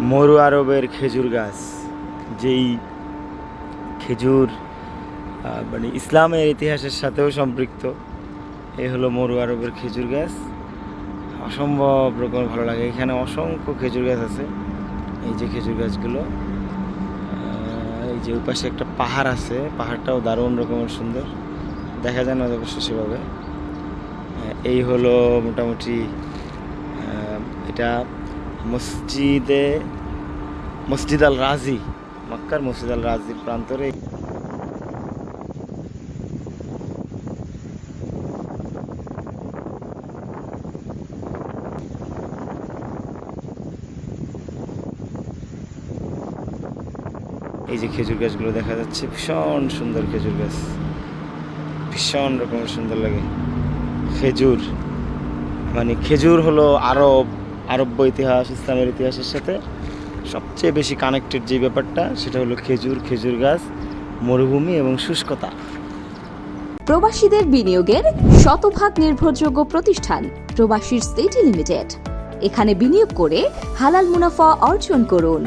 মরু আরবের খেজুর গাছ, যেই খেজুর মানে ইসলামের ইতিহাসের সাথেও সম্পৃক্ত এই হলো মরু আরবের খেজুর গাছ। অসম্ভব রকম ভালো লাগে। এখানে অসংখ্য খেজুর গাছ আছে। এই যে খেজুর গাছগুলো এই যে পাশে একটা পাহাড় আছে। পাহাড়টাও দারুণ রকমের সুন্দর। দেখা যায় না অবশ্য সেভাবে এই হলো মোটামুটি এটা মসজিদে মসজিদ আল রাজি, মক্কার মসজিদ আল রাজির প্রান্তরে। এই যে খেজুর গাছগুলো দেখা যাচ্ছে, ভীষণ সুন্দর খেজুর গাছ। ভীষণ রকমের সুন্দর লাগে। খেজুর মানে খেজুর হলো আরব আরব্য ইতিহাস, ইসলামের ইতিহাসের সাথে সবচেয়ে বেশি কানেক্টেড যে ব্যাপারটা, সেটা হলো খেজুর খেজুর গাছ, মরুভূমি এবং শুষ্কতা। প্রবাসীদের বিনিয়োগের শতভাগ নির্ভরযোগ্য প্রতিষ্ঠান প্রবাসীর সিটি লিমিটেড এখানে বিনিয়োগ করে হালাল মুনাফা অর্জন করুন।